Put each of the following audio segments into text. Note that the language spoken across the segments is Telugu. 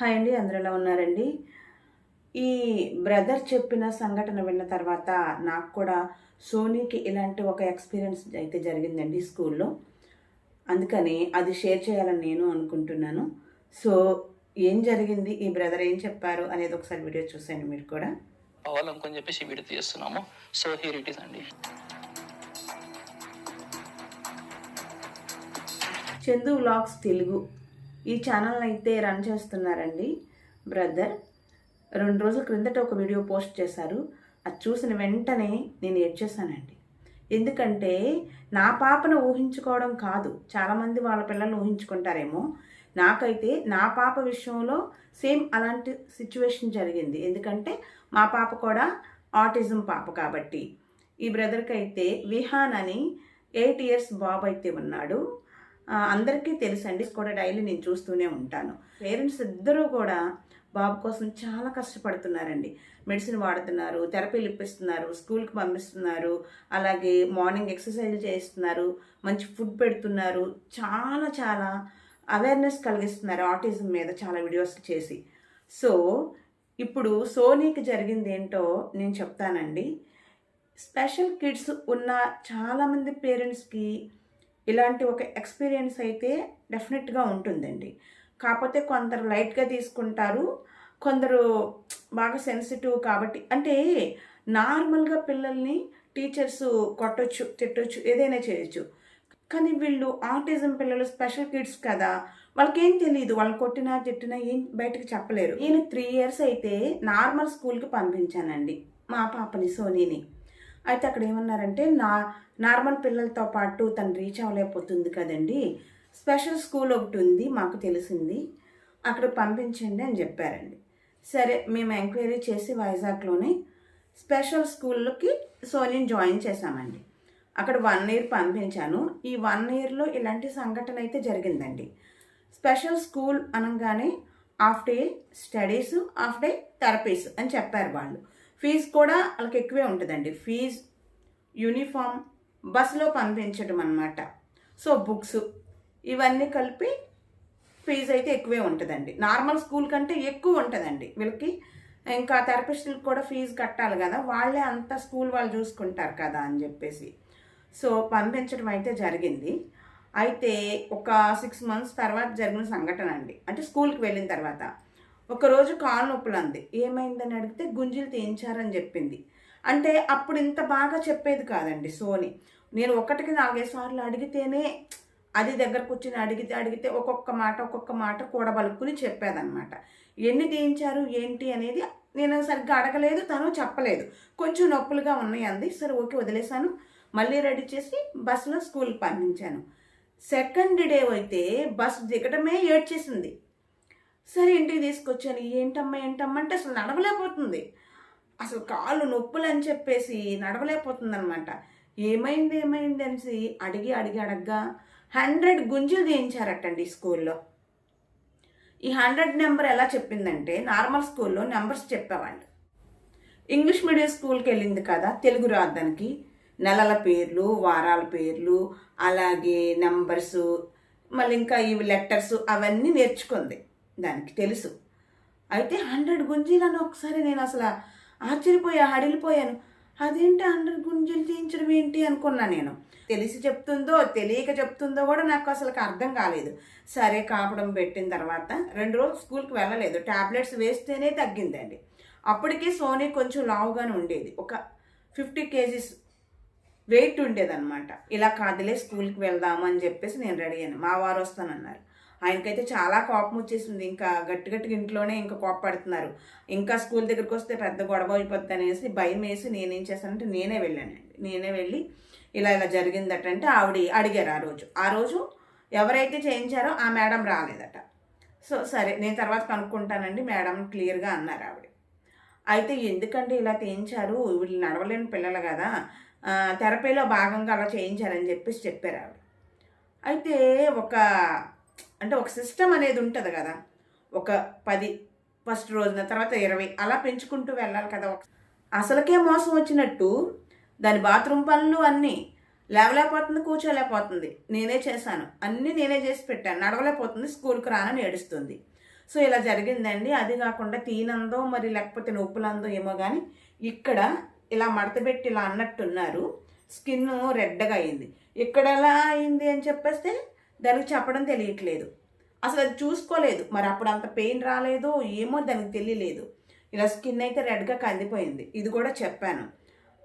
హాయ్ అండి అందరూ ఎలా ఉన్నారండి? ఈ బ్రదర్ చెప్పిన సంఘటన విన్న తర్వాత నాకు కూడా సోనీకి ఇలాంటి ఒక ఎక్స్పీరియన్స్ అయితే జరిగిందండి స్కూల్లో. అందుకని అది షేర్ చేయాలని నేను అనుకుంటున్నాను. సో ఏం జరిగింది? ఈ బ్రదర్ ఏం చెప్పారు? అనేది ఒకసారి వీడియో చూసేయండి మీరు కూడా. చెప్పేసి వీడియో తీస్తున్నాము. సో హియర్ ఇట్ ఈస్ అండి. చందు వ్లాగ్స్ తెలుగు. ఈ ఛానల్ని అయితే రన్ చేస్తున్నారండి బ్రదర్ రెండు రోజుల క్రిందట ఒక వీడియో పోస్ట్ చేశారు. అది చూసిన వెంటనే నేను ఏడ్చేశానండి ఎందుకంటే నా పాపను ఊహించుకోవడం కాదు. చాలామంది వాళ్ళ పిల్లల్ని ఊహించుకుంటారేమో. నాకైతే నా పాప విషయంలో సేమ్ అలాంటి సిచ్యువేషన్ జరిగింది. ఎందుకంటే మా పాప కూడా ఆటిజం పాప కాబట్టి. ఈ బ్రదర్కి అయితే విహాన్ అని ఎయిట్ ఇయర్స్ బాబు అయితే ఉన్నాడు. అందరికీ తెలుసండి కూడా డైలీ నేను చూస్తూనే ఉంటాను. పేరెంట్స్ ఇద్దరూ కూడా బాబు కోసం చాలా కష్టపడుతున్నారండి. మెడిసిన్ వాడుతున్నారు థెరపీలు ఇప్పిస్తున్నారు స్కూల్కి పంపిస్తున్నారు అలాగే మార్నింగ్ ఎక్సర్సైజ్ చేస్తున్నారు మంచి ఫుడ్ పెడుతున్నారు చాలా చాలా అవేర్నెస్ కలిగిస్తున్నారు ఆటిజం మీద చాలా వీడియోస్ చేసి. సో ఇప్పుడు సోనీకి జరిగింది ఏంటో నేను చెప్తానండి. స్పెషల్ కిడ్స్ ఉన్న చాలామంది పేరెంట్స్కి ఇలాంటి ఒక ఎక్స్పీరియన్స్ అయితే డెఫినెట్గా ఉంటుందండి. కాకపోతే కొందరు లైట్గా తీసుకుంటారు కొందరు బాగా సెన్సిటివ్ కాబట్టి అంటే నార్మల్గా పిల్లల్ని టీచర్స్ కొట్టొచ్చు తిట్టొచ్చు ఏదైనా చేయొచ్చు. కానీ వీళ్ళు ఆటిజం పిల్లలు స్పెషల్ కిడ్స్ కదా వాళ్ళకి ఏం తెలియదు వాళ్ళు కొట్టినా తిట్టినా ఏం బయటకు చెప్పలేరు. నేను త్రీ ఇయర్స్ అయితే నార్మల్ స్కూల్కి పంపించానండి మా పాపని సోనీని. అయితే అక్కడ ఏమన్నారంటే నా నార్మల్ పిల్లలతో పాటు తను రీచ్ అవ్వలేకపోతుంది కదండి. స్పెషల్ స్కూల్ ఒకటి ఉంది మాకు తెలిసింది. అక్కడ పంపించండి అని చెప్పారండి. సరే మేము ఎంక్వైరీ చేసి వైజాగ్లోనే స్పెషల్ స్కూల్కి సోనిని జాయిన్ చేశామండి. అక్కడ వన్ ఇయర్ పంపించాను. ఈ వన్ ఇయర్లో ఇలాంటి సంఘటన అయితే జరిగిందండి. స్పెషల్ స్కూల్ అనగానే half day studies half day therapies అని చెప్పారు వాళ్ళు. ఫీజు కూడా వాళ్ళకి ఎక్కువే ఉంటుందండి. ఫీజ్ యూనిఫామ్ బస్సులో పంపించడం అన్నమాట. సో బుక్స్ ఇవన్నీ కలిపి ఫీజు అయితే ఎక్కువే ఉంటుందండి. నార్మల్ స్కూల్ కంటే ఎక్కువ ఉంటుందండి. వీళ్ళకి ఇంకా థెరపిస్టులకు కూడా ఫీజు కట్టాలి కదా. వాళ్ళే అంత స్కూల్ వాళ్ళు చూసుకుంటారు కదా అని చెప్పేసి. సో పంపించడం అయితే జరిగింది. అయితే ఒక సిక్స్ మంత్స్ తర్వాత జరిగిన సంఘటన అండి. అంటే స్కూల్కి వెళ్ళిన తర్వాత. ఒకరోజు కాలు నొప్పులు అంది ఏమైందని అడిగితే గుంజీలు తీయించారని చెప్పింది. అంటే అప్పుడు ఇంత బాగా చెప్పేది కాదండి సోని. నేను ఒకటికి నాలుగైదు సార్లు అడిగితేనే అది దగ్గర కూర్చుని అడిగితే అడిగితే ఒక్కొక్క మాట ఒక్కొక్క మాట కూడబలుక్కుని చెప్పేదన్నమాట. ఎన్ని తీయించారు ఏంటి అనేది నేను సరిగ్గా అడగలేదు తను చెప్పలేదు. కొంచెం నొప్పులుగా ఉన్నాయి అంది సరే ఓకే వదిలేశాను. మళ్ళీ రెడీ చేసి బస్సులో స్కూల్కి పంపించాను. సెకండ్ డే అయితే బస్ దిగటమే ఏడ్చేసింది. సరే ఇంటికి తీసుకొచ్చాను. ఏంటమ్మా ఏంటమ్మా అంటే అసలు నడవలేకపోతుంది. అసలు కాళ్ళు నొప్పులు అని చెప్పేసి నడవలేకపోతుంది అనమాట ఏమైంది ఏమైంది అనేసి అడిగి అడిగి అడగ్గా హండ్రెడ్ గుంజలు తీయించారటండి స్కూల్లో. ఈ హండ్రెడ్ నెంబర్ ఎలా చెప్పిందంటే నార్మల్ స్కూల్లో నెంబర్స్ చెప్పేవాళ్ళు. ఇంగ్లీష్ మీడియం స్కూల్కి వెళ్ళింది కదా తెలుగు రాద్దానికి. నెలల పేర్లు వారాల పేర్లు అలాగే నెంబర్సు మళ్ళీ ఇంకా ఇవి లెటర్స్ అవన్నీ నేర్చుకుంది. దానికి తెలుసు. అయితే హండ్రెడ్ గుంజీలను ఒకసారి నేను అసలు ఆశ్చర్యపోయా హడిలిపోయాను. అదేంటి హండ్రెడ్ గుంజీలు తీయించడం ఏంటి అనుకున్నా నేను. తెలిసి చెప్తుందో తెలియక చెప్తుందో కూడా నాకు అసలు అర్థం కాలేదు. సరే కాపడం పెట్టిన తర్వాత రెండు రోజులు స్కూల్కి వెళ్ళలేదు. టాబ్లెట్స్ వేస్తేనే తగ్గిందండి. అప్పటికే సోనీ కొంచెం లావుగానే ఉండేది. ఒక ఫిఫ్టీ కేజీస్ వెయిట్ ఉండేదన్నమాట. ఇలా కాదులే స్కూల్కి వెళ్దామని అని చెప్పేసి నేను రెడీ అయ్యాను. మా వారు వస్తానన్నారు. ఆయనకైతే చాలా కోపం వచ్చేసింది. ఇంకా గట్టి గట్టిగా ఇంట్లోనే ఇంకా కోప పడుతున్నారు ఇంకా స్కూల్ దగ్గరికి వస్తే పెద్ద గొడవ అయిపోద్ది అనేసి భయం వేసి నేనేం చేశానంటే నేనే వెళ్ళానండి నేనే వెళ్ళి ఇలా ఇలా జరిగిందట అంటే ఆవిడ అడిగారు ఆ రోజు. ఆ రోజు ఎవరైతే చేయించారో ఆ మేడం రాలేదట. సో సరే నేను తర్వాత కనుక్కుంటానండి మేడం క్లియర్గా అన్నారు ఆవిడ. అయితే ఎందుకంటే ఇలా చేయించారు? వీళ్ళు నడవలేని పిల్లలు కదా. థెరపీలో భాగంగా అలా చేయించారని చెప్పేసి చెప్పారు ఆవిడ. అయితే ఒక అంటే ఒక సిస్టమ్ అనేది ఉంటుంది కదా. ఒక పది ఫస్ట్ రోజున తర్వాత ఇరవై. అలా పెంచుకుంటూ వెళ్ళాలి కదా ఒక- అసలుకే మోసం వచ్చినట్టు దాని బాత్రూమ్ పనులు అన్నీ లేవలేకపోతుంది కూర్చోలేకపోతుంది. నేనే చేశాను. అన్నీ నేనే చేసి పెట్టాను. నడవలేకపోతుంది స్కూల్కి రానని ఏడుస్తుంది. సో ఇలా జరిగిందండి. అది కాకుండా తీనందో మరి లేకపోతే నొప్పులందో ఏమో కానీ ఇక్కడ ఇలా మడతపెట్టి ఇలా అన్నట్టున్నారు. స్కిన్ రెడ్గా అయింది. ఇక్కడ ఎలా అయింది అని చెప్పేస్తే దానికి చెప్పడం తెలియట్లేదు. అసలు అది చూసుకోలేదు. మరి అప్పుడు అంత పెయిన్ రాలేదో ఏమో దానికి తెలియలేదు. ఇలా స్కిన్ అయితే రెడ్గా కందిపోయింది. ఇది కూడా చెప్పాను.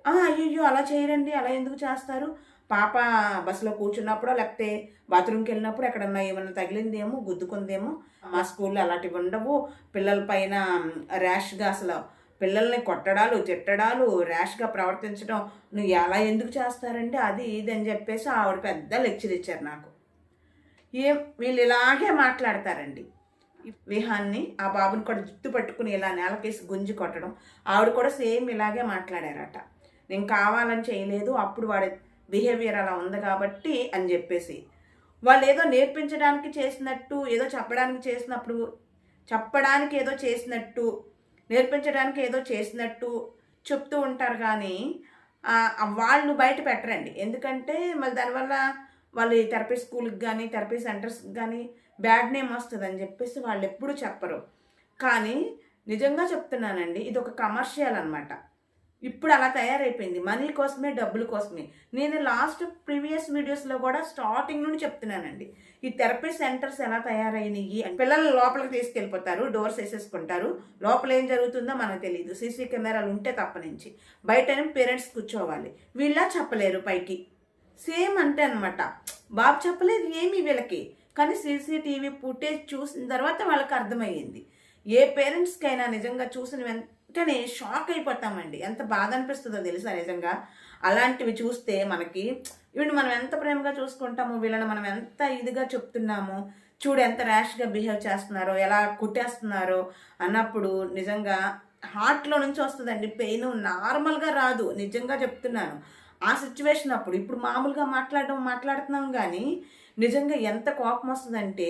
అయ్యో అయ్యయ్యో అలా చేయరండి. అలా ఎందుకు చేస్తారు? పాప బస్సులో కూర్చున్నప్పుడో లేకపోతే బాత్రూమ్కి వెళ్ళినప్పుడు ఎక్కడన్నా ఏమన్నా తగిలిందేమో గుద్దుకుందేమో మా స్కూల్లో అలాంటివి ఉండవు. పిల్లల పైన ర్యాష్గా అసలు పిల్లల్ని కొట్టడాలు తిట్టడాలు ర్యాష్గా ప్రవర్తించడం నువ్వు ఎలా ఎందుకు చేస్తారండి? అది ఇది అని చెప్పేసి ఆవిడ పెద్ద లెక్చర్ ఇచ్చారు నాకు. ఏం వీళ్ళు ఇలాగే మాట్లాడతారండి. విహాన్ని ఆ బాబుని కూడా జుట్టు పట్టుకుని ఇలా నేలకేసి గుంజి కొట్టడం ఆవిడ కూడా సేమ్ ఇలాగే మాట్లాడారట. నేను కావాలని చేయలేదు అప్పుడు వాడి బిహేవియర్ అలా ఉంది కాబట్టి అని చెప్పేసి. వాళ్ళు ఏదో నేర్పించడానికి చేసినట్టు ఏదో చెప్పడానికి చేసినప్పుడు చెప్పడానికి ఏదో చేసినట్టు నేర్పించడానికి ఏదో చేసినట్టు చెప్తూ ఉంటారు కానీ వాళ్ళు బయట పెట్టరండి. ఎందుకంటే మళ్ళీ దానివల్ల వాళ్ళు థెరపీ స్కూల్కి కానీ థెరపీ సెంటర్స్కి కానీ బ్యాడ్ నేమ్ వస్తుంది అని చెప్పేసి వాళ్ళు ఎప్పుడు చెప్పరు. కానీ నిజంగా చెప్తున్నానండి ఇది ఒక కమర్షియల్ అనమాట ఇప్పుడు అలా తయారైపోయింది. మనీ కోసమే డబ్బుల కోసమే. నేను లాస్ట్ ప్రీవియస్ వీడియోస్లో కూడా స్టార్టింగ్ నుండి చెప్తున్నానండి. ఈ థెరపీ సెంటర్స్ ఎలా తయారైనవి అని. పిల్లలు లోపలికి తీసుకెళ్ళిపోతారు డోర్స్ వేసేసుకుంటారు. లోపల ఏం జరుగుతుందో మనకు తెలియదు. సీసీ కెమెరాలు ఉంటే తప్ప నుంచి. బయటనే పేరెంట్స్ కూర్చోవాలి. వీళ్ళ చెప్పలేరు పైకి. సేమ్ అంటే అనమాట బాబు చెప్పలేదు ఏమి వీళ్ళకి. కానీ సీసీటీవీ ఫుటేజ్ చూసిన తర్వాత వాళ్ళకి అర్థమయ్యింది. ఏ పేరెంట్స్కైనా నిజంగా చూసిన వెంటనే షాక్ అయిపోతామండి. ఎంత బాధ అనిపిస్తుందో తెలుసా నిజంగా? అలాంటివి చూస్తే మనకి వీళ్ళు మనం ఎంత ప్రేమగా చూసుకుంటామో వీళ్ళని మనం ఎంత ఇదిగా చెప్తున్నామో చూడు ఎంత ర్యాష్గా బిహేవ్ చేస్తున్నారో ఎలా కుట్టేస్తున్నారో అన్నప్పుడు నిజంగా హార్ట్లో నుంచి వస్తుందండి. పెయిన్ నార్మల్గా రాదు. నిజంగా చెప్తున్నాను. ఆ సిచ్యువేషన్ అప్పుడు ఇప్పుడు మామూలుగా మాట్లాడడం మాట్లాడుతున్నాం కానీ నిజంగా ఎంత కోపం వస్తుందంటే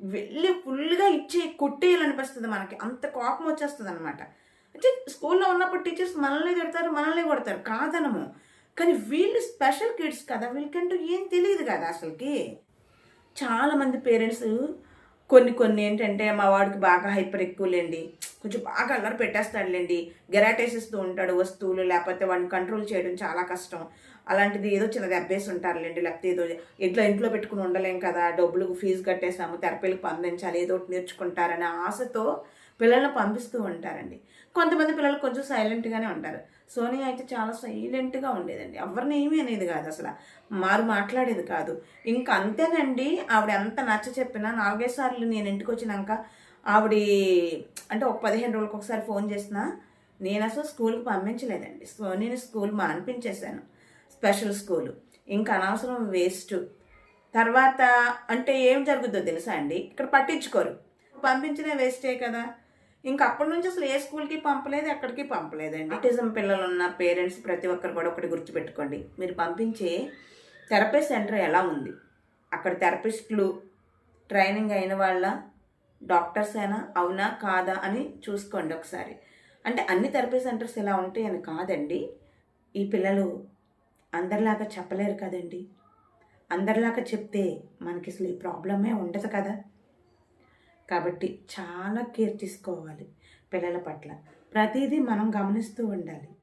వెళ్ళి ఫుల్గా ఇచ్చి కొట్టేయాలనిపిస్తుంది మనకి. అంత కోపం వచ్చేస్తుంది అనమాట అంటే స్కూల్లో ఉన్నప్పుడు టీచర్స్ మనల్ని తిడతారు మనల్ని కొడతారు కాదనము. కానీ వీళ్ళు స్పెషల్ కిడ్స్ కదా వీళ్ళకంటూ ఏం తెలియదు కదా అసలుకి. చాలామంది పేరెంట్స్ కొన్ని కొన్ని ఏంటంటే మా వాడికి బాగా హైపర్ ఎక్కువలేండి. కొంచెం బాగా అల్లరి పెట్టేస్తాడులేండి. గెరాటేసిస్తూ ఉంటాడు వస్తువులు లేకపోతే వాడిని కంట్రోల్ చేయడం చాలా కష్టం. అలాంటిది ఏదో చిన్న దెబ్బేసి ఉంటారులేండి లేకపోతే ఏదో ఇంట్లో ఇంట్లో పెట్టుకుని ఉండలేం కదా డబ్బులకు ఫీజు కట్టేసాము థెరపీలకు పంపించాలి ఏదో ఒకటి నేర్చుకుంటారనే ఆశతో పిల్లల్ని పంపిస్తూ ఉంటారండి. కొంతమంది పిల్లలు కొంచెం సైలెంట్గానే ఉంటారు. సోనీ అయితే చాలా సైలెంట్గా ఉండేదండి. ఎవరిని ఏమీ అనేది కాదు అసలు. మారు మాట్లాడేది కాదు. ఇంకా అంతేనండి ఆవిడ ఎంత నచ్చ చెప్పినా నాలుగైదు సార్లు నేను ఇంటికి వచ్చినాక ఆవిడ అంటే ఒక పదిహేను రోజులకు ఒకసారి ఫోన్ చేసినా నేను అసలు స్కూల్కి పంపించలేదండి. సో నేను స్కూల్ మానిపించేశాను. Special school. ఇంకా అనవసరం వేస్ట్. తర్వాత అంటే ఏం జరుగుద్దో తెలుసా అండి? ఇక్కడ పట్టించుకోరు. పంపించినా వేస్టే కదా. ఇంకా అప్పటి నుంచి అసలు ఏ స్కూల్కి పంపలేదు ఎక్కడికి పంపలేదండి. ఆటిజం పిల్లలు ఉన్న పేరెంట్స్ ప్రతి ఒక్కరు కూడా ఒకటి గుర్తుపెట్టుకోండి. మీరు పంపించే థెరపీ సెంటర్ ఎలా ఉంది? అక్కడ థెరపిస్టులు ట్రైనింగ్ అయిన వాళ్ళ డాక్టర్స్ అయినా అవునా కాదా అని చూసుకోండి ఒకసారి. అంటే అన్ని థెరపీ సెంటర్స్ ఇలా ఉంటాయని కాదండి. ఈ పిల్లలు అందరిలాగా చెప్పలేరు కదండి. అందరిలాగా చెప్తే మనకి అసలు ఈ ప్రాబ్లమే ఉండదు కదా. కాబట్టి చాలా కేర్ తీసుకోవాలి పిల్లల పట్ల. ప్రతిదీ మనం గమనిస్తూ ఉండాలి.